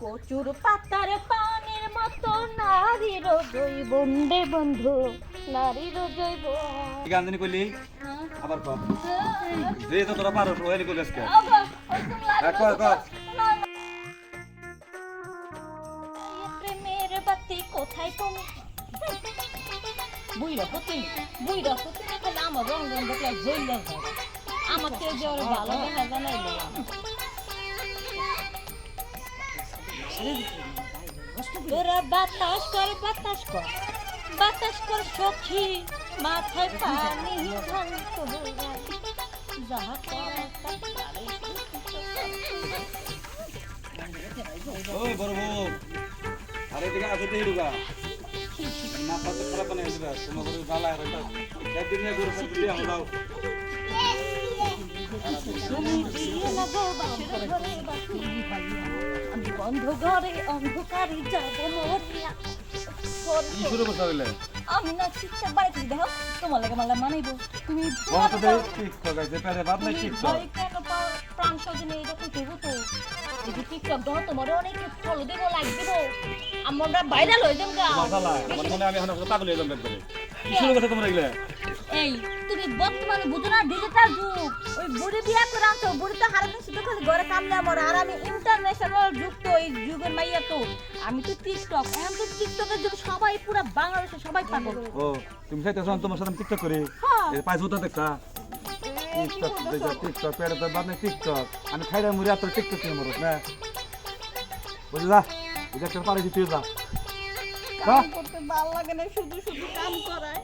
কচুর পাতার পানির মতো নারীর জৈব রে বন্ধু নারীর জৈব কি গান জানি কইলি? আবার কর। যে তো তোরা পারো ওই কইলি আজকে। হ্যাঁ, কর, কর। প্রেমের বাতি কোথায় তুমি? বুইরা হতে বুইরা খালি আমার রং রং দেখলে যায়। আমার তো যে ওর ভালো দেখা জানাইলে। তোরা বাতাস কর বাতাস কর। বাতাস কর সখী মাথায় পানি যাহা কর ওই বড় বউ আরে দিকে তুই ঢুকা মাথা তো খারাপ বানাই দিবা তোমার করে আর একটা। একদিন দিয়ে তুমি দিয়ে লাগো বাসর ঘরে ঘরে অন্ধকারে যাব মরিয়া। কি শুরু করতে হইলে আমি না ঠিকঠাক বাড়িতে দেখো তোমার লাগে মালা মানাইব। তুমি বড় তো দেখ টিকটক আছে পেরে বাদ নাই টিকটক কেন প্রাণ সজনে এরকম করব তো? এই যে টিকটক দেখো তোমার অনেক ফলো দেবো লাইক দেবো আমরা ভাইরাল হয়ে যাব গা। মনে আমি এখন পাগল হয়ে একবারে কি শুরু করতে তোমরা এগুলা? এই তুমি বর্তমানে বুঝো না ডিজিটাল যুগ। ওই বুড়ি বিয়া করে আনছো বুড়ি তো হারাতে শুধু খালি ঘরে কামলে আমার আর আমি ইন্টারন্যাশনাল যুগ তো এই যুগের মাইয়া তো। আমি তো টিকটক এখন তো টিকটকের যুগ সবাই পুরো বাংলাদেশে সবাই পাগল। ও তুমি চাইতেছো তোমার সাথে টিকটক করি? হ্যাঁ। পাঁচ জুতা দেখতা টিকটক দেখো টিকটক পেরে তো বাদ টিকটক আমি খাইরা মুড়ি আর তোর টিকটক নিয়ে মরত না বুঝলা এটা একটা পারে তুই যা। করতে ভালো লাগে না শুধু শুধু কাম করায়।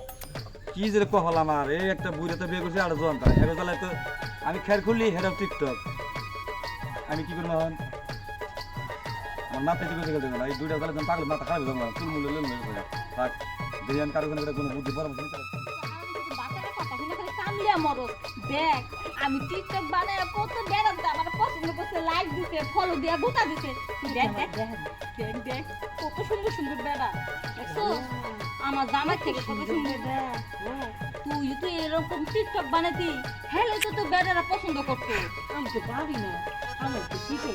কি যে কহল আমার? এই একটা বুড়ে তো বিয়ে করছি আট জনটা জ্বালায় তো আমি খের খুললি হেরো টিকটক। আমি কি করব এখন? আমার মাথায় টিকে গেছে না এই দুইটা জ্বালায় তো পাগল মাথা খারাপ হয়ে যাব চুল মুলে লেন হয়ে থাক দেখি কারও কোনো বুদ্ধি পরামর্শ দেখ কত সুন্দর সুন্দর বেড়া। আমার জামাই থেকে কত সুন্দর তুই তুই এরকম টিকটক বানাতি হেলে তো তো বেড়ারা পছন্দ করতো। আমি তো পারি না। আমার তো শিখে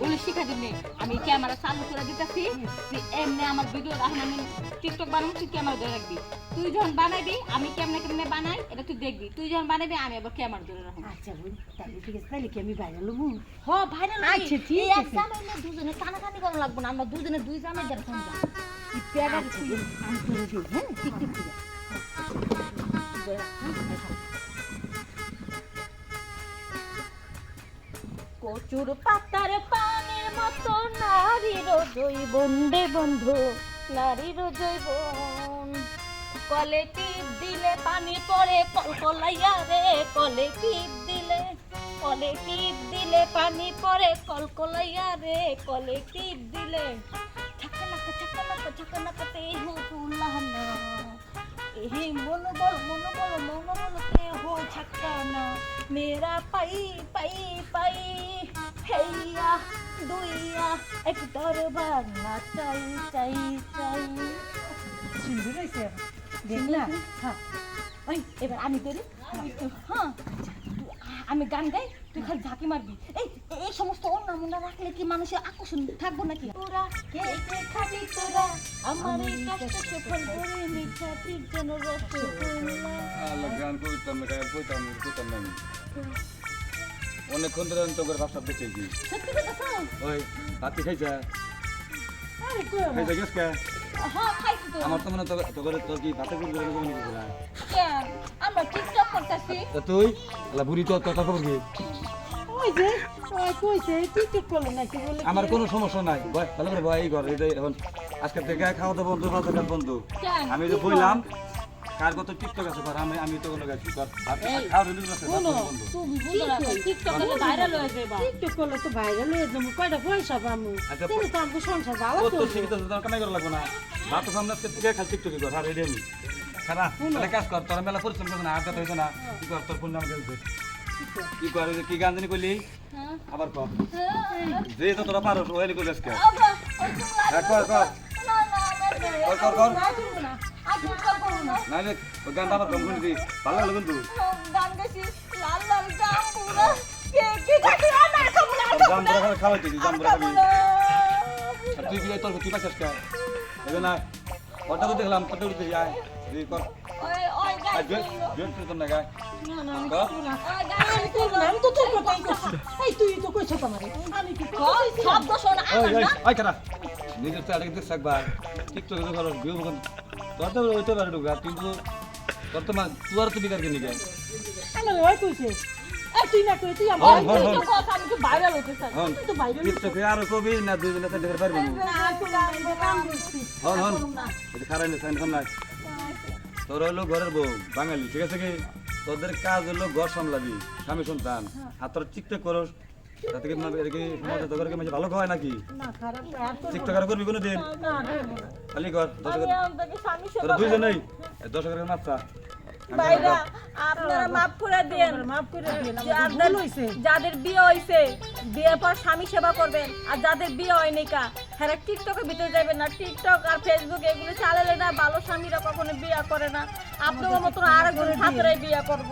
বলে শিখা দিবি। আমি ক্যামেরা চালু করে দিতেছি তুই এমনি আমার ভিডিও রাখুন আমি টিকটক বানাবো তুই ক্যামেরা ধরে রাখবি। তুই যখন বানাবি আমি কেমনে কেমনে বানাই এটা তুই দেখবি। তুই যখন বানাবি আমি আবার ক্যামেরা ধরে রাখব। আচ্ছা তাহলে ঠিক আছে তাহলে কি আমি বাইরে লবো হ ভাইরাল আচ্ছা, ঠিক এই এক আছে। জামাইলে দুজনে কানাকানি করা লাগবে না আমরা দুজনে দুই জামাই যারা সমঝা পেয়ারা আমি করে দিই টিকটিক করে কচুর পাতার পানির মতো নারীর জৈবন রে বন্ধু, নারীর জৈবন কলে টিপ দিলে পানি পড়ে কলকলাইয়া রে, কলে টিপ দিলে, কলে টিপ দিলে পানি পড়ে কলকলাইয়া রে, কলে টিপ দিলে। এহি মন বল মন বল মন বলতে হো ছক্কানা। মেরা পাই পাই পাই। হেইয়া দুইয়া এক দরবার না চাই চাই। চাই সুন্দর হয়েছে দেখ না হ্যাঁ। ওই এবার আমি করি। হ্যাঁ। তুই- আমি গান গাই তুই খালি ঝাঁকি মারবি। এই এই সমস্ত অন্য মুন্ডা রাখলে কি মানুষের আকর্ষণ থাকব নাকি? তোরা কে কে খাবি তোরা? আমার এই কষ্ট সফল করে মিঠা ঠিক যেন রসগোল্লা আল্লাহ গান করতাম না গান করতাম না করতাম না আমি। অনেকক্ষণ ধরে আমি তোকে ভাবসাব দেখেছি সত্যি কথা ওই খাইছা। আরে কই আমার খাইছা গেছ কে? হ্যাঁ আমার তো মনে হয় তোকে তোর কি ভাতে করে করে করে নিয়েছিলাম কেন? আমরা টিকটক করতেছি। তো তুই? আলা বুড়ি তো কথা কবর কি? ওই যে ওই কইছে কল না নাকি বলে আমার কোনো সমস্যা নাই। ভাই ভালো করে ভাই এই ঘর এটা এখন আজকে থেকে খাওয়া দাওয়া বন্ধু দাওয়া বন্ধু। কেন? আমি তো বললাম কার কত টিকটক আছে কর আমি আমি তো কোনো গেছি কর খাওয়া দাওয়া আছে শোনো, বন্ধু তুমি বুঝো না টিকটক করলে ভাইরাল হয়ে যাবে টিকটিক করলে তো ভাইরাল হয়ে যাব কয়টা পয়সা পাবো আচ্ছা, তাহলে তো আমাকে সংসার ভালো তো চলবে ঠিক আছে তোর কামাই করা লাগবে না ভাত তো সামনে আজকে থেকে খালি টিকটকই কর আর রেডি আমি খারাপ তাহলে কাজ কর তোরা মেলা পরিশ্রম করছ না আর কথা না কি কর তোর ফোন নাম গেছে কি কর কি গান জানি কইলি হ্যাঁ আবার কর যে তো তোরা পারো ওই কইলি আজকে হ্যাঁ, কর কর না না না কর কর কর না করব না আর টিকটক করব না নাইলে ওই গানটা আবার কম করে। দি ভালো লাগল কিন্তু। গান গেছি লাল লাল জাম্বুরা কে কে খাবি না না খাব না। জামবুরা খাবে খাওয়াই দিবি জামবুরা খাবি তুই কি তোর কি পাইছিস কে এই না ওটা তো দেখলাম এই কর। ওই ওই জুয়েল না গায়। আমি তো তো তোর কথাই করছি এই তুই তো কইছ আমি কি কইছি? শব্দ শোন ওই আমার ওই না। কারা? নিজের তো আরেক দেখ ভাই টিকটকে তো ভালো ভিউ বকন তোর তো ওইতে পারে ঢুকা কিন্তু তোর তো মা তুই আর তো বিকার কিনে গে আমার ওই কইছে। এই তুই না কই তুই হন, আমার হন, হন। তুই তো কথা আমি তো ভাইরাল হতে চাই হন। তুই তো বাইরে টিকটকে আর কবি না দুই দিনে দেখতে পারবি না। না তুই আমি কাম করছি হন হন। এটা খারাপ নেই সাইন নাই তোর হলো ঘরের বউ বাঙালি ঠিক আছে কি? তোদের কাজ হলো ঘর সামলাবি স্বামী সন্তান। আর তোর টিকটক করস তাতে কি তো করে মানে ভালো হয় নাকি? টিকটক করবি কোনো দিন? খালি কর দশ হাজার এই দশ হাজার মাত্রা ভাইরা আপনারা মাফ করে দেন মাফ করে দিন যাদের ভুল হইছে। যাদের বিয়ে হইছে বিয়ের পর স্বামী সেবা করবেন আর যাদের বিয়ে হয়নি কা হ্যাঁ টিকটকের ভিতরে যাবেন না। টিকটক আর ফেসবুক এগুলো চালালে না ভালো স্বামীরা কখনো বিয়ে করে না। আপনাদের মতন আরেকজন ছাত্রাই বিয়ে করব।